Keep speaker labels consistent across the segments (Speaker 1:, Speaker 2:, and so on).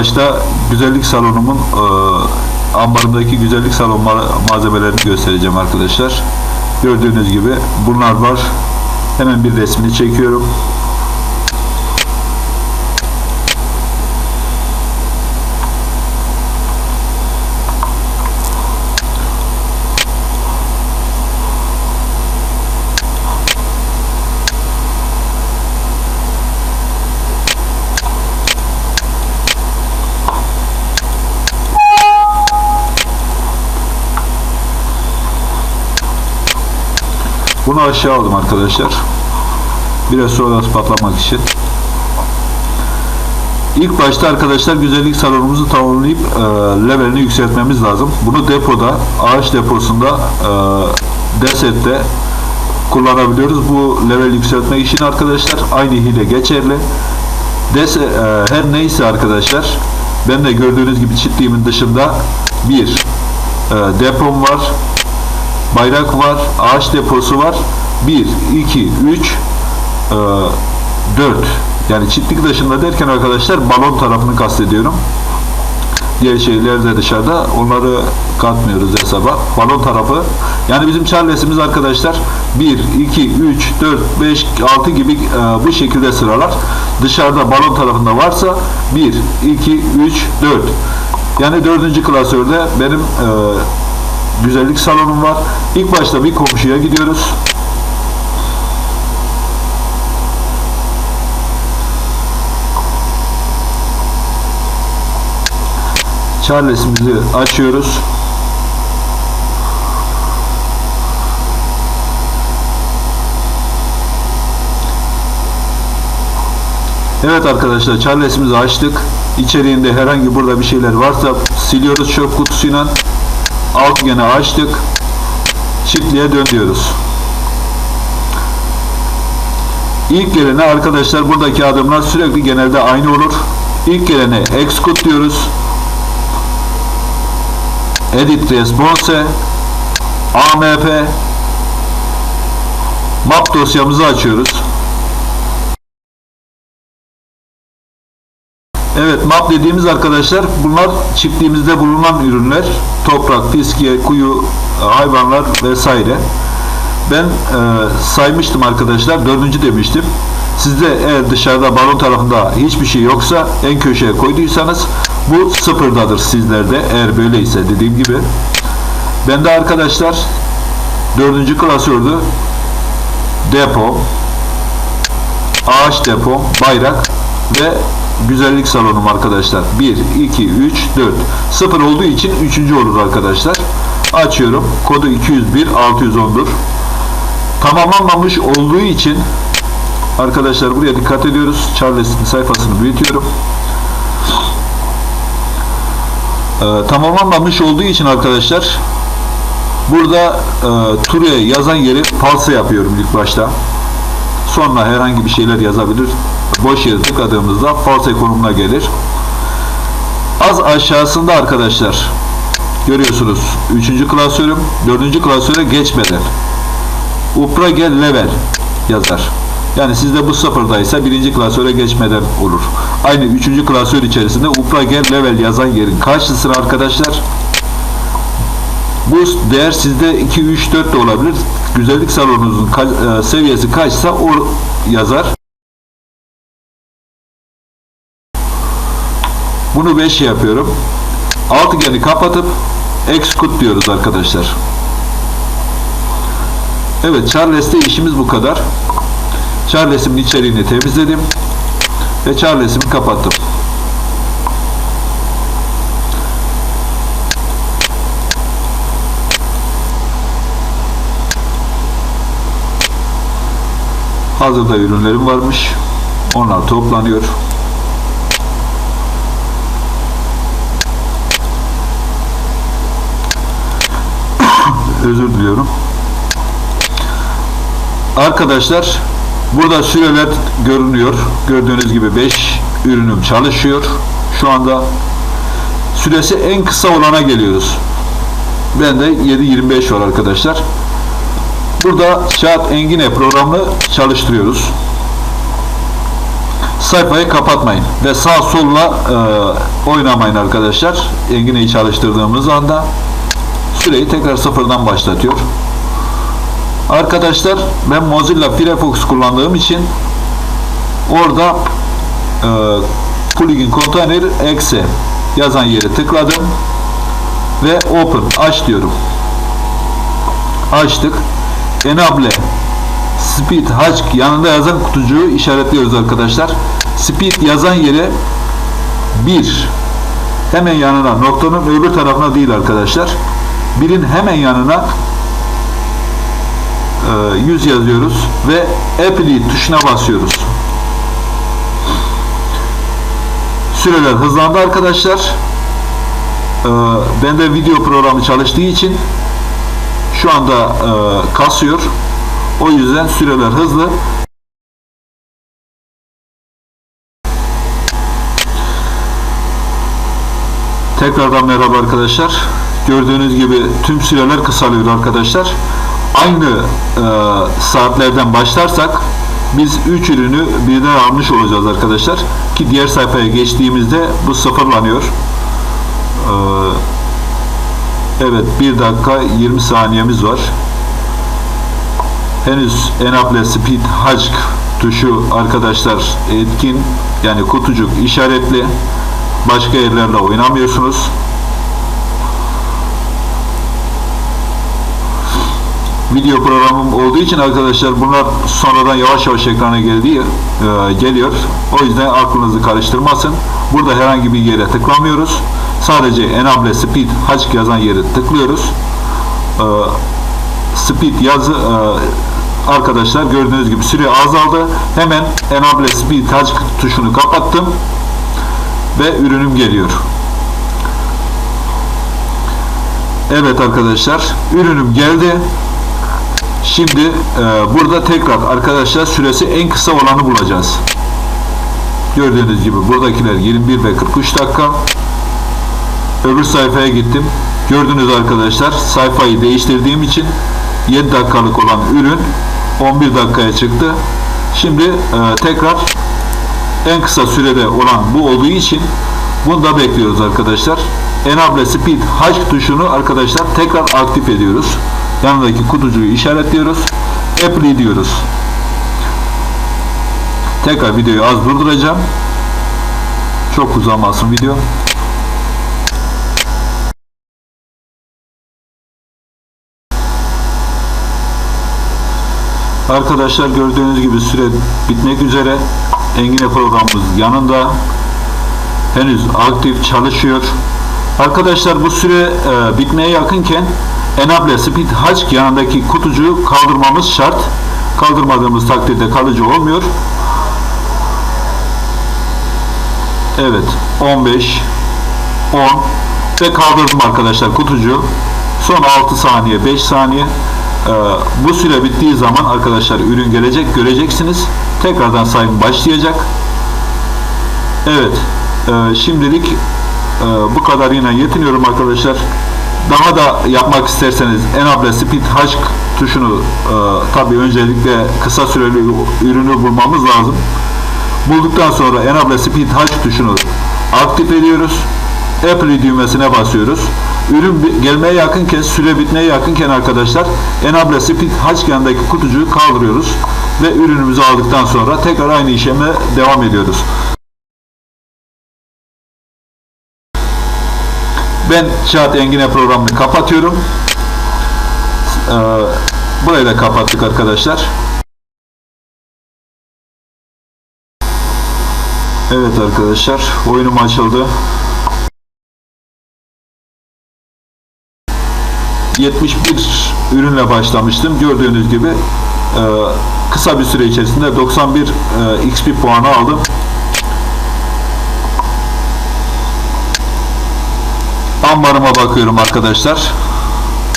Speaker 1: Başta güzellik salonumun e, ambarındaki güzellik salon ma- malzemelerini göstereceğim arkadaşlar. Gördüğünüz gibi bunlar var. Hemen bir resmini çekiyorum. Bunu aşağı aldım arkadaşlar. Biraz sonra patlamak için. İlk başta arkadaşlar güzellik salonumuzu tamamlayıp e, levelini yükseltmemiz lazım. Bunu depoda, ağaç deposunda e, desette kullanabiliyoruz. Bu level yükseltmek için arkadaşlar aynı hile geçerli. Dese, e, her neyse arkadaşlar ben de gördüğünüz gibi çiftliğimin dışında bir e, depom var bayrak var, ağaç deposu var. 1, 2, 3, 4. Yani çiftlik dışında derken arkadaşlar balon tarafını kastediyorum. Diğer şeyler de dışarıda. Onları katmıyoruz hesaba. Balon tarafı. Yani bizim Charles'imiz arkadaşlar 1, 2, 3, 4, 5, 6 gibi e, bu şekilde sıralar. Dışarıda balon tarafında varsa 1, 2, 3, 4. Yani dördüncü klasörde benim e, güzellik salonum var. İlk başta bir komşuya gidiyoruz. Charles'imizi açıyoruz. Evet arkadaşlar Charles'imizi açtık. İçeriğinde herhangi burada bir şeyler varsa siliyoruz çöp kutusuyla. Alt gene açtık. Çiftliğe dön diyoruz. İlk gelene arkadaşlar buradaki adımlar sürekli genelde aynı olur. İlk gelene execute diyoruz. Edit response AMP map dosyamızı açıyoruz. Evet map dediğimiz arkadaşlar bunlar çiftliğimizde bulunan ürünler. Toprak, fiskiye, kuyu, hayvanlar vesaire. Ben e, saymıştım arkadaşlar. Dördüncü demiştim. Sizde eğer dışarıda balon tarafında hiçbir şey yoksa en köşeye koyduysanız bu sıfırdadır sizlerde. Eğer böyleyse dediğim gibi. Ben de arkadaşlar dördüncü klasördü. Depo, ağaç depo, bayrak ve güzellik salonum arkadaşlar. 1, 2, 3, 4. 0 olduğu için 3. olur arkadaşlar. Açıyorum. Kodu 201 610'dur. Tamamlanmamış olduğu için arkadaşlar buraya dikkat ediyoruz. Charles'in sayfasını büyütüyorum. Ee, tamamlanmamış olduğu için arkadaşlar burada e, Ture'ye yazan yeri false yapıyorum ilk başta. Sonra herhangi bir şeyler yazabilir. Boş yere tıkladığımızda false konumuna gelir. Az aşağısında arkadaşlar görüyorsunuz 3. klasörüm 4. klasöre geçmeden upra gel level yazar. Yani sizde bu sıfırdaysa birinci klasöre geçmeden olur. Aynı üçüncü klasör içerisinde upra gel level yazan yerin karşısına arkadaşlar bu değer sizde 2, 3, 4 de olabilir. Güzellik salonunuzun e, seviyesi kaçsa o yazar. Bunu 5 yapıyorum. Altıgeni kapatıp execute diyoruz arkadaşlar. Evet Charles'te işimiz bu kadar. Charles'imin içeriğini temizledim. Ve Charles'imi kapattım. Hazırda ürünlerim varmış. Onlar toplanıyor. Özür diliyorum. Arkadaşlar burada süreler görünüyor. Gördüğünüz gibi 5 ürünüm çalışıyor. Şu anda süresi en kısa olana geliyoruz. Ben de 7.25 var arkadaşlar. Burada Şahat Engine programını çalıştırıyoruz. sayfayı kapatmayın ve sağ solla e, oynamayın arkadaşlar. Engine'yi çalıştırdığımız anda süreyi tekrar sıfırdan başlatıyor. Arkadaşlar ben Mozilla Firefox kullandığım için orada e, plugin container exe yazan yere tıkladım ve open aç diyorum. Açtık. Enable Speed Hatch yanında yazan kutucuğu işaretliyoruz arkadaşlar. Speed yazan yere 1 hemen yanına noktanın öbür tarafına değil arkadaşlar. Birin hemen yanına 100 yazıyoruz ve Apply tuşuna basıyoruz. Süreler hızlandı arkadaşlar. Bende video programı çalıştığı için şu anda kasıyor. O yüzden süreler hızlı. Tekrardan merhaba arkadaşlar. Gördüğünüz gibi tüm süreler kısalıyor arkadaşlar. Aynı e, saatlerden başlarsak biz 3 ürünü birden almış olacağız arkadaşlar. Ki diğer sayfaya geçtiğimizde bu sıfırlanıyor. E, evet 1 dakika 20 saniyemiz var. Henüz Enable Speed Hack tuşu arkadaşlar etkin yani kutucuk işaretli. Başka yerlerle oynamıyorsunuz. Video programım olduğu için arkadaşlar bunlar sonradan yavaş yavaş ekrana geldiği e, geliyor. O yüzden aklınızı karıştırmasın. Burada herhangi bir yere tıklamıyoruz sadece Enable Speed Hack yazan yere tıklıyoruz e, Speed yazı e, arkadaşlar gördüğünüz gibi süre azaldı. Hemen Enable Speed Touch tuşunu kapattım ve ürünüm geliyor. Evet arkadaşlar ürünüm geldi. Şimdi e, burada tekrar arkadaşlar süresi en kısa olanı bulacağız. Gördüğünüz gibi buradakiler 21 ve 43 dakika. Öbür sayfaya gittim. Gördünüz arkadaşlar sayfayı değiştirdiğim için 7 dakikalık olan ürün 11 dakikaya çıktı. Şimdi e, tekrar en kısa sürede olan bu olduğu için bunu da bekliyoruz arkadaşlar. Enable Speed H tuşunu arkadaşlar tekrar aktif ediyoruz. Yanındaki kutucuğu işaretliyoruz. Apply diyoruz. Tekrar videoyu az durduracağım. Çok uzamasın video. Arkadaşlar gördüğünüz gibi süre bitmek üzere. Engine programımız yanında. Henüz aktif çalışıyor. Arkadaşlar bu süre e, bitmeye yakınken Enable Speed Hatch yanındaki kutucuğu kaldırmamız şart. Kaldırmadığımız takdirde kalıcı olmuyor. Evet 15 10 ve kaldırdım arkadaşlar kutucuğu. Son 6 saniye 5 saniye ee, bu süre bittiği zaman arkadaşlar ürün gelecek göreceksiniz. Tekrardan sayım başlayacak. Evet. E, şimdilik e, bu kadar yine yetiniyorum arkadaşlar. Daha da yapmak isterseniz Enable Speed Hash tuşunu e, tabi öncelikle kısa süreli ürünü bulmamız lazım. Bulduktan sonra Enable Speed Hash tuşunu aktif ediyoruz. Apply düğmesine basıyoruz. Ürün gelmeye yakınken, süre bitmeye yakınken arkadaşlar Enable Speed Haçken'deki kutucuğu kaldırıyoruz ve ürünümüzü aldıktan sonra tekrar aynı işleme devam ediyoruz. Ben Çağat Engine programını kapatıyorum. Ee, burayı da kapattık arkadaşlar. Evet arkadaşlar oyunum açıldı. 71 ürünle başlamıştım. Gördüğünüz gibi e, kısa bir süre içerisinde 91 e, XP puanı aldım. Ambarıma bakıyorum arkadaşlar.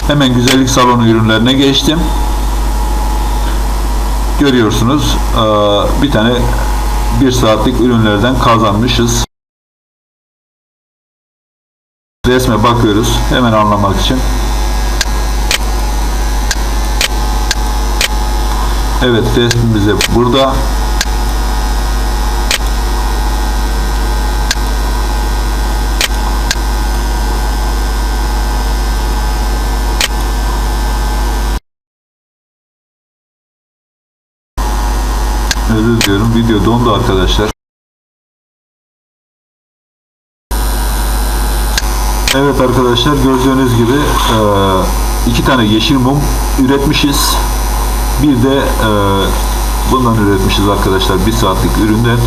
Speaker 1: Hemen güzellik salonu ürünlerine geçtim. Görüyorsunuz e, bir tane bir saatlik ürünlerden kazanmışız. Resme bakıyoruz hemen anlamak için. Evet resmimize burada özür diliyorum video dondu arkadaşlar. Evet arkadaşlar gördüğünüz gibi iki tane yeşil mum üretmişiz. Bir de e, bundan üretmişiz arkadaşlar bir saatlik üründen.